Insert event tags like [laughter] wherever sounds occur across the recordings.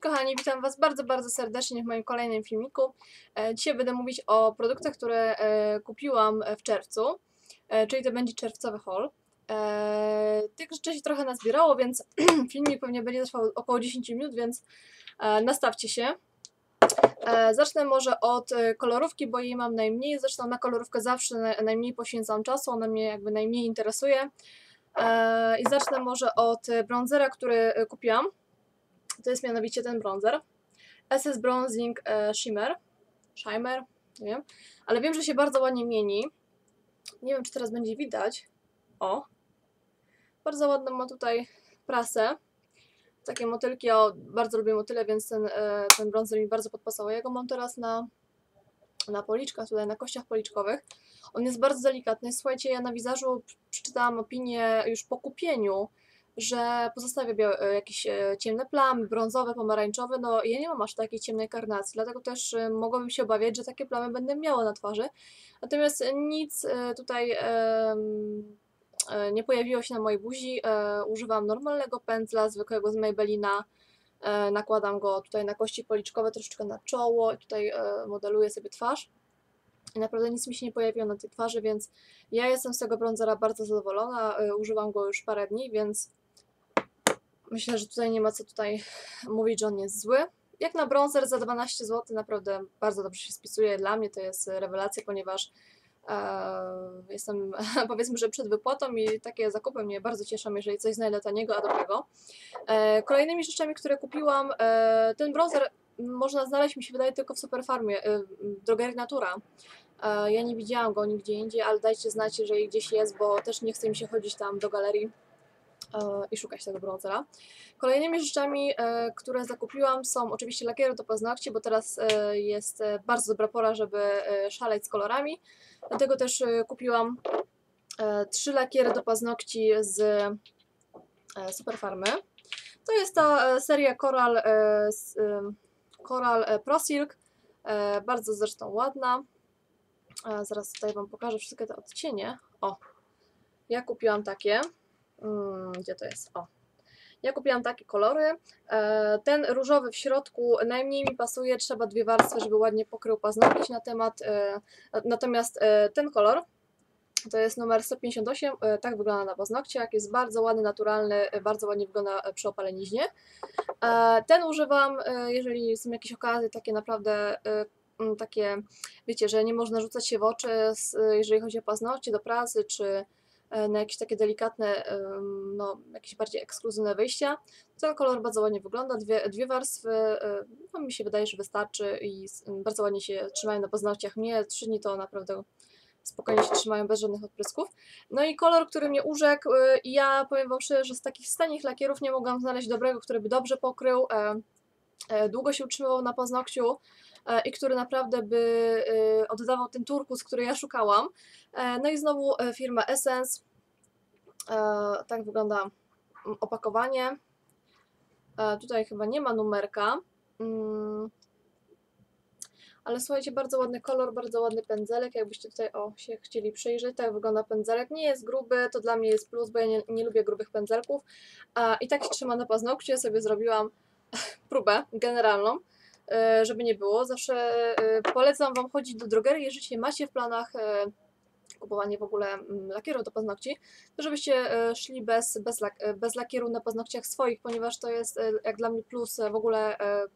Kochani, witam Was bardzo, bardzo serdecznie w moim kolejnym filmiku. E, Dzisiaj będę mówić o produktach, które e, kupiłam w czerwcu, e, czyli to będzie czerwcowy haul. Tych rzeczy się trochę nazbierało, więc [clears throat] filmik pewnie będzie trwał około 10 minut, więc nastawcie się. Zacznę może od kolorówki, bo jej mam najmniej. Zresztą na kolorówkę zawsze na- najmniej poświęcam czasu, ona mnie jakby najmniej interesuje. I zacznę może od bronzera, który kupiłam. To jest mianowicie ten bronzer. SS Bronzing e, Shimmer. Shimmer, nie wiem. Ale wiem, że się bardzo ładnie mieni. Nie wiem, czy teraz będzie widać. O. Bardzo ładną ma tutaj prasę. Takie motylki, ja bardzo lubię motyle, więc ten, e, ten bronzer mi bardzo podpasował. Ja go mam teraz na, na policzkach, tutaj na kościach policzkowych. On jest bardzo delikatny. Słuchajcie, ja na wizerzu przeczytałam opinię już po kupieniu, że pozostawia e, jakieś e, ciemne plamy, brązowe, pomarańczowe. No ja nie mam aż takiej ciemnej karnacji, dlatego też e, mogłabym się obawiać, że takie plamy będę miała na twarzy. Natomiast nic tutaj nie pojawiło się na mojej buzi. Używam normalnego pędzla, zwykłego z Maybellina. Nakładam go tutaj na kości policzkowe, troszeczkę na czoło i tutaj modeluję sobie twarz. I naprawdę nic mi się nie pojawiło na tej twarzy, więc ja jestem z tego bronzera bardzo zadowolona. Używam go już parę dni, więc myślę, że tutaj nie ma co tutaj mówić, że on jest zły. Jak na bronzer za 12 zł naprawdę bardzo dobrze się spisuje. Dla mnie to jest rewelacja, ponieważ e, jestem [laughs] powiedzmy, że przed wypłatą i takie zakupy mnie bardzo cieszą, jeżeli coś znajdę taniego, a dobrego. E, kolejnymi rzeczami, które kupiłam, e, ten bronzer można znaleźć, mi się wydaje, tylko w Superfarmie, Drogerii Natura. Ja nie widziałam go nigdzie indziej, ale dajcie znać, jeżeli gdzieś jest, bo też nie chce mi się chodzić tam do galerii i szukać tego bronzera. Kolejnymi rzeczami, e, które zakupiłam są oczywiście lakiery do paznokci, bo teraz e, jest e, bardzo dobra pora, żeby e, szaleć z kolorami. Dlatego też e, kupiłam e, trzy lakiery do paznokci z e, Superfarmy. To jest ta e, seria Coral, e, Coral e, Pro Silk, e, bardzo zresztą ładna. E, Zaraz tutaj Wam pokażę wszystkie te odcienie. O, ja kupiłam takie. Mm, Gdzie to jest? O. Ja kupiłam takie kolory. E, Ten różowy w środku najmniej mi pasuje, trzeba dwie warstwy, żeby ładnie pokrył paznokcie na temat. e, Natomiast e, ten kolor to jest numer 158, e, tak wygląda na paznokciach, jest bardzo ładny, naturalny, bardzo ładnie wygląda przy opaleniźnie. Ten używam, jeżeli są jakieś okazje takie naprawdę takie, wiecie, że nie można rzucać się w oczy, jeżeli chodzi o paznokcie do pracy, czy na jakieś takie delikatne, no, jakieś bardziej ekskluzywne wyjścia. Ten kolor bardzo ładnie wygląda, dwie, dwie warstwy, e, no, mi się wydaje, że wystarczy i bardzo ładnie się trzymają na paznokciach. Mnie trzy dni to naprawdę spokojnie się trzymają bez żadnych odprysków. No i kolor, który mnie urzekł i ja powiem Wam szczerze, że z takich tanich lakierów nie mogłam znaleźć dobrego, który by dobrze pokrył, e, e, długo się utrzymywał na paznokciu e, i który naprawdę by y, oddawał ten turkus, który ja szukałam. E, No i znowu e, firma Essence. E, Tak wygląda mm, opakowanie. E, Tutaj chyba nie ma numerka. Mm, ale słuchajcie, bardzo ładny kolor, bardzo ładny pędzelek. Jakbyście tutaj o, się chcieli przyjrzeć, tak wygląda pędzelek. Nie jest gruby, to dla mnie jest plus, bo ja nie, nie lubię grubych pędzelków. I tak się trzyma na paznokciu. Ja sobie zrobiłam [laughs] próbę generalną, e, żeby nie było. Zawsze e, polecam Wam chodzić do drogerii, jeżeli macie w planach e, kupowanie w ogóle mm, lakieru do paznokci, to żebyście szli bez, bez, lak, bez lakieru na paznokciach swoich, ponieważ to jest jak dla mnie plus w ogóle e,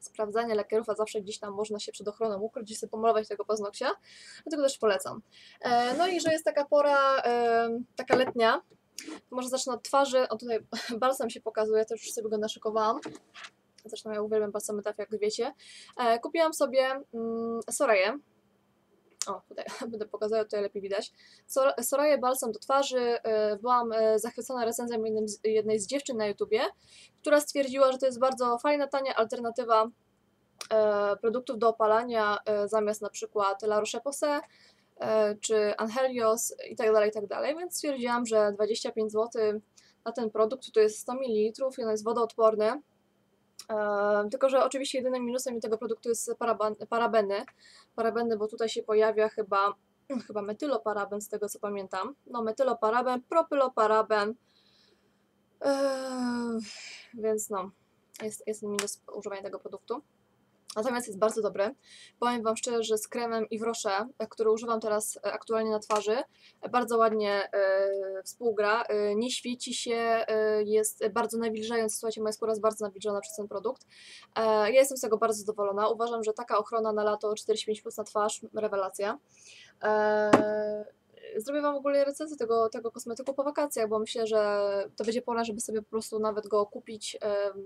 sprawdzania lakierów, a zawsze gdzieś tam można się przed ochroną ukryć i sobie pomalować tego paznokcia, dlatego też polecam. No i że jest taka pora, taka letnia, może zacznę od twarzy, o tutaj [laughs] balsam się pokazuje, też już sobie go naszykowałam. Zresztą ja uwielbiam balsamy tak, jak wiecie. E, Kupiłam sobie mm. O, tutaj [laughs] będę pokazała, tutaj lepiej widać. Sor- Soraję balsam do twarzy. e, Byłam e, zachwycona recenzją jednej z dziewczyn na YouTubie, która stwierdziła, że to jest bardzo fajna, tania alternatywa e, produktów do opalania zamiast na przykład La Roche-Posay czy Angelios i tak dalej, i tak więc stwierdziłam, że 25 zł na ten produkt to jest 100 ml i on jest wodoodporny. E, tylko, że oczywiście jedynym minusem tego produktu jest parabeny. Parabeny, bo tutaj się pojawia chyba, [clears throat] chyba metyloparaben, z tego co pamiętam. No, metyloparaben, propyloparaben. E, więc no, jest, jest minus używania tego produktu. Natomiast jest bardzo dobry. Powiem Wam szczerze, że z kremem i wrosze, który używam teraz e, aktualnie na twarzy, e, bardzo ładnie e, współgra. E, nie świeci się, e, jest bardzo nawilżający. Słuchajcie, moja skóra jest bardzo nawilżona przez ten produkt. E, ja jestem z tego bardzo zadowolona. Uważam, że taka ochrona na lato 45 plus na twarz, rewelacja. E, Zrobię Wam w ogóle recenzję tego, tego kosmetyku po wakacjach, bo myślę, że to będzie pora, żeby sobie po prostu nawet go kupić,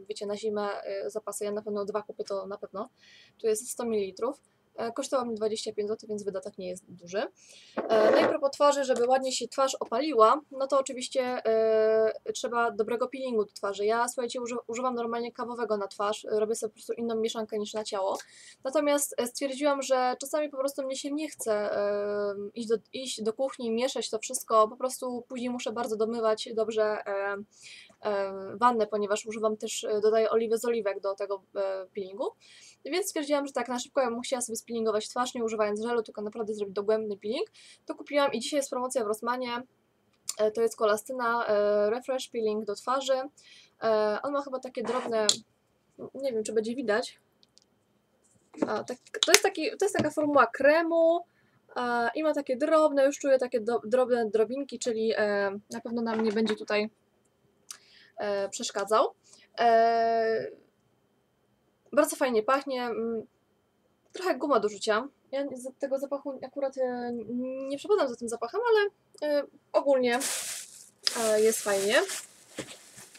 wiecie, na zimę e, zapasy. Ja na pewno dwa kupię, to na pewno. Tu jest 100 ml. E, Kosztował mi 25 zł, więc wydatek nie jest duży. E, No i propos twarzy, żeby ładnie się twarz opaliła, no to oczywiście e, trzeba dobrego peelingu do twarzy. Ja, słuchajcie, uży- używam normalnie kawowego na twarz, robię sobie po prostu inną mieszankę niż na ciało. Natomiast stwierdziłam, że czasami po prostu mnie się nie chce e, iść, do, iść do kuchni, mieszać to wszystko, po prostu później muszę bardzo domywać dobrze e, wannę, ponieważ używam też, dodaję oliwy z oliwek do tego peelingu. Więc stwierdziłam, że tak na szybko ja bym chciała sobie spillingować twarz, nie używając żelu, tylko naprawdę zrobić dogłębny peeling. To kupiłam i dzisiaj jest promocja w Rossmanie. E, To jest kolastyna e, Refresh Peeling do twarzy. E, On ma chyba takie drobne, nie wiem czy będzie widać. A, tak, to, jest taki, to jest taka formuła kremu i ma takie drobne, już czuję takie do, drobne drobinki, czyli e, na pewno nam nie będzie tutaj e, przeszkadzał. E, bardzo fajnie pachnie. mm, Trochę guma do rzucia. Ja tego zapachu akurat e, nie przepadam za tym zapachem, ale e, ogólnie e, jest fajnie.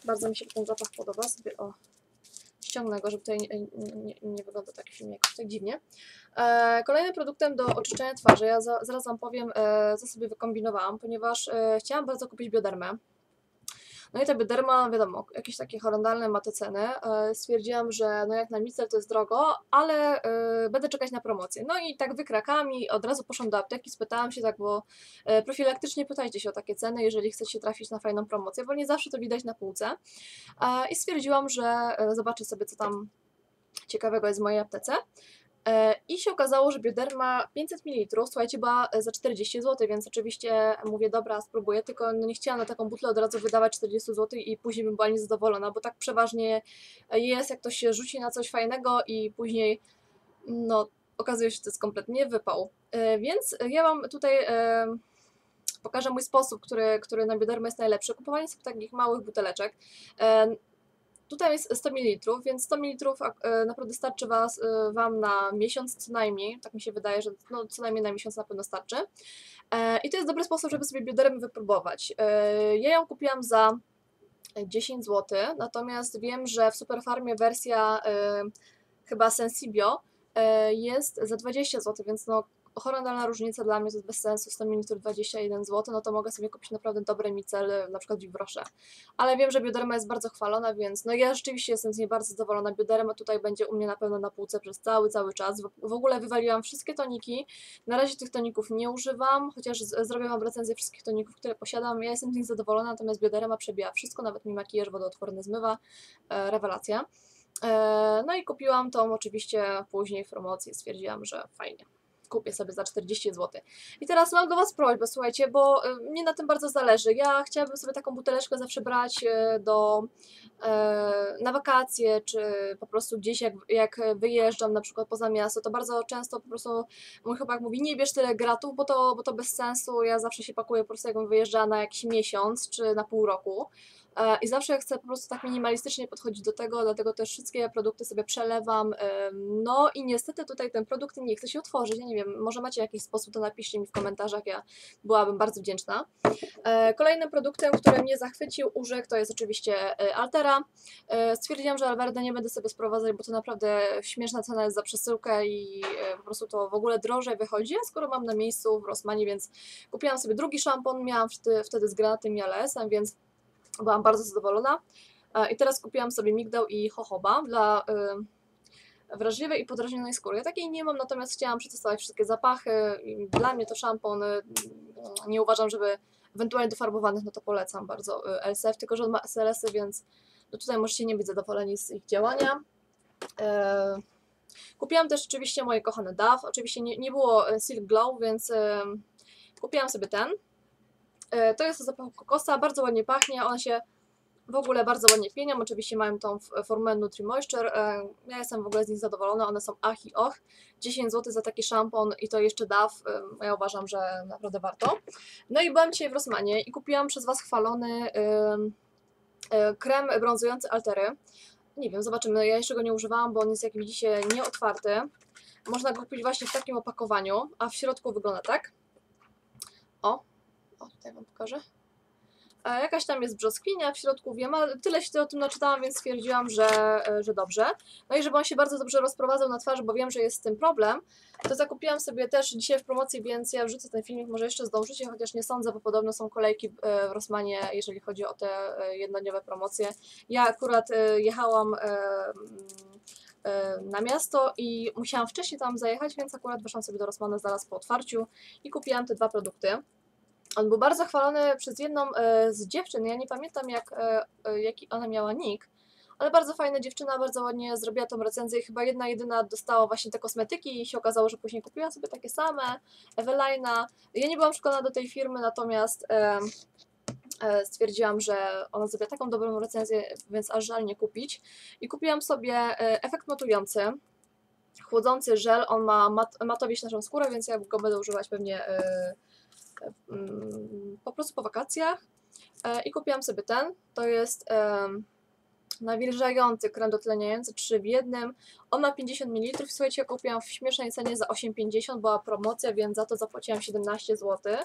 Bardzo mi się ten zapach podoba. Sobie o, ściągnę go, żeby tutaj nie, nie, nie, wygląda tak film jakoś tak dziwnie. Kolejnym produktem do oczyszczenia twarzy, ja za, zaraz Wam powiem, co sobie wykombinowałam, ponieważ chciałam bardzo kupić biodermę. No i ta bioderma, wiadomo, jakieś takie horrendalne ma te ceny. E, stwierdziłam, że no jak na micel to jest drogo, ale e, będę czekać na promocję. No i tak wykrakami od razu poszłam do apteki, spytałam się tak, bo e, profilaktycznie pytajcie się o takie ceny, jeżeli chcecie trafić na fajną promocję, bo nie zawsze to widać na półce. I stwierdziłam, że zobaczę sobie, co tam ciekawego jest w mojej aptece. E, I się okazało, że bioderma 500 ml, słuchajcie, była e, za 40 zł, więc oczywiście mówię, dobra, spróbuję, tylko no nie chciałam na taką butlę od razu wydawać 40 zł i później bym była niezadowolona, bo tak przeważnie jest, jak ktoś się rzuci na coś fajnego i później, no, okazuje się, że to jest kompletnie wypał. E, Więc ja Wam tutaj e, pokażę mój sposób, który, który na biodermę jest najlepszy. Kupowanie sobie takich małych buteleczek. Tutaj jest 100 ml, więc 100 ml e, naprawdę starczy was, e, Wam na miesiąc co najmniej. Tak mi się wydaje, że no, co najmniej na miesiąc na pewno starczy. E, I to jest dobry sposób, żeby sobie biodermy wypróbować. Ja ją kupiłam za 10 zł, natomiast wiem, że w Superfarmie wersja chyba Sensibio jest za 20 zł, więc no horrendalna różnica dla mnie to jest bez sensu, 100 ml 21 zł, no to mogę sobie kupić naprawdę dobre micele, na przykład Vivrosze. Ale wiem, że Bioderma jest bardzo chwalona, więc no ja rzeczywiście jestem z niej bardzo zadowolona. Bioderma tutaj będzie u mnie na pewno na półce przez cały, cały czas. W, ogóle wywaliłam wszystkie toniki. Na razie tych toników nie używam, chociaż zrobię Wam recenzję wszystkich toników, które posiadam. Ja jestem z nich zadowolona, natomiast Bioderma przebija wszystko, nawet mi makijaż wodoodporny zmywa. E, rewelacja. E, no i kupiłam tą oczywiście później w promocji. Stwierdziłam, że fajnie kupię sobie za 40 zł. I teraz mam do Was prośbę, słuchajcie, bo y, mnie na tym bardzo zależy. Ja chciałabym sobie taką buteleczkę zawsze brać y, do, e, na wakacje, czy po prostu gdzieś jak, jak wyjeżdżam na przykład poza miasto, to bardzo często po prostu mój chłopak mówi, nie bierz tyle gratów, bo to, bo to bez sensu. Ja zawsze się pakuję po prostu jakbym wyjeżdżała na jakiś miesiąc, czy na pół roku. E, I zawsze chcę po prostu tak minimalistycznie podchodzić do tego, dlatego też wszystkie produkty sobie przelewam. No i niestety tutaj ten produkt nie chce się otworzyć. Ja nie wiem, może macie jakiś sposób, to napiszcie mi w komentarzach, ja byłabym bardzo wdzięczna. E, Kolejnym produktem, który mnie zachwycił, urzekł, to jest oczywiście e, Altera. Stwierdziłam, że Alverda nie będę sobie sprowadzać, bo to naprawdę śmieszna cena jest za przesyłkę i po prostu to w ogóle drożej wychodzi, skoro mam na miejscu w Rossmanie, więc kupiłam sobie drugi szampon, miałam wtedy, z granatym i ALS-em, więc byłam bardzo zadowolona. E, I teraz kupiłam sobie migdał i jojoba dla y, wrażliwej i podrażnionej skóry. Ja takiej nie mam, natomiast chciałam przetestować wszystkie zapachy. Dla mnie to szampon, y, nie uważam, żeby ewentualnie do farbowanych, no to polecam bardzo y, LCF, tylko że on ma SLS-y, więc no tutaj możecie nie być zadowoleni z ich działania. E, Kupiłam też oczywiście moje kochane DAW. Oczywiście nie, nie było e, Silk Glow, więc e, kupiłam sobie ten. E, To jest z zapachu kokosa, bardzo ładnie pachnie. On się W ogóle bardzo ładnie pienią, oczywiście mają tą formę Nutri Moisture. e, Ja jestem w ogóle z nich zadowolona, one są ach i och. 10 zł za taki szampon i to jeszcze DAW, e, ja uważam, że naprawdę warto. No i byłam dzisiaj w Rossmanie i kupiłam przez Was chwalony em, krem brązujący Altery. Nie wiem, zobaczymy, ja jeszcze go nie używałam, bo on jest jak widzicie nieotwarty. Można go kupić właśnie w takim opakowaniu, a w środku wygląda tak. O, o tutaj Wam pokażę. E, Jakaś tam jest brzoskwinia w środku, wiem, ale tyle się o tym naczytałam, więc stwierdziłam, że, e, że dobrze. No i żeby on się bardzo dobrze rozprowadzał na twarzy, bo wiem, że jest z tym problem, to zakupiłam sobie też dzisiaj w promocji, więc ja wrzucę ten filmik, może jeszcze zdążycie, chociaż nie sądzę, bo podobno są kolejki e, w Rossmanie, jeżeli chodzi o te e, jednodniowe promocje. Ja akurat jechałam na miasto i musiałam wcześniej tam zajechać, więc akurat weszłam sobie do Rossmana zaraz po otwarciu i kupiłam te dwa produkty. On był bardzo chwalony przez jedną e, z dziewczyn. Ja nie pamiętam, jak, e, e, jaki ona miała nick, ale bardzo fajna dziewczyna, bardzo ładnie zrobiła tą recenzję. Chyba jedna jedyna dostała właśnie te kosmetyki i się okazało, że później kupiła sobie takie same. Ewelina. Ja nie byłam przekonana do tej firmy, natomiast stwierdziłam, że ona zrobiła taką dobrą recenzję, więc aż żal nie kupić. I kupiłam sobie efekt matujący. Chłodzący żel, on ma mat, matowić naszą skórę, więc ja go będę używać pewnie po prostu po wakacjach e, i kupiłam sobie ten. To jest nawilżający krem dotleniający 3 w jednym. On ma 50 ml. Słuchajcie, kupiłam w śmiesznej cenie za 8,50, była promocja, więc za to zapłaciłam 17 zł.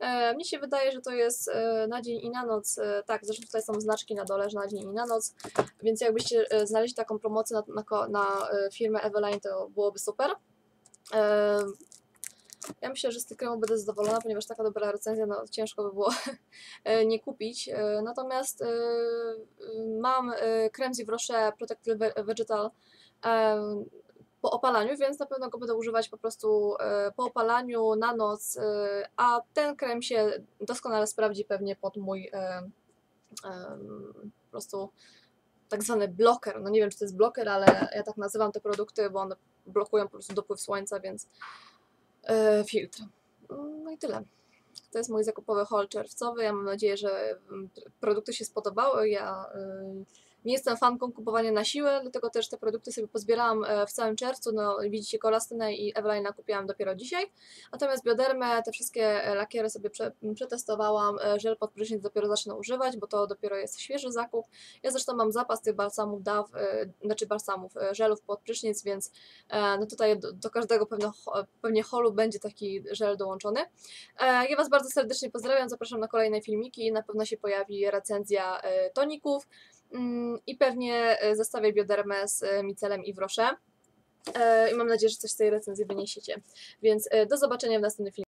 E, mnie się wydaje, że to jest e, na dzień i na noc. Tak, zresztą tutaj są znaczki na dole, że na dzień i na noc, więc jakbyście znaleźli taką promocję na, na, na firmę Eveline, to byłoby super. Ja myślę, że z tych kremów będę zadowolona, ponieważ taka dobra recenzja, no ciężko by było [laughs] e, nie kupić. E, Natomiast e, mam krem z Yves Rocher Protective Ve- Vegetal po opalaniu, więc na pewno go będę używać po prostu po opalaniu na noc, a ten krem się doskonale sprawdzi pewnie pod mój po prostu tak zwany bloker. No nie wiem, czy to jest bloker, ale ja tak nazywam te produkty, bo one blokują po prostu dopływ słońca, więc e, filtr. No i tyle. To jest mój zakupowy haul czerwcowy. Ja mam nadzieję, że mm, produkty się spodobały. Ja y, nie jestem fanką kupowania na siłę, dlatego też te produkty sobie pozbierałam e, w całym czerwcu. No, widzicie, Kolastynę i Ewelina kupiłam dopiero dzisiaj. Natomiast biodermę, te wszystkie e, lakiery sobie prze, przetestowałam. E, Żel pod prysznic dopiero zacznę używać, bo to dopiero jest świeży zakup. Ja zresztą mam zapas tych balsamów DAW, znaczy balsamów, żelów pod prysznic, więc no tutaj do, każdego pewno, pewnie holu będzie taki żel dołączony. Ja Was bardzo serdecznie pozdrawiam, zapraszam na kolejne filmiki, na pewno się pojawi recenzja toników i pewnie e, zestawię biodermę z e, micelem i wrosze. E, I mam nadzieję, że coś z tej recenzji wyniesiecie. Więc do zobaczenia w następnym filmie.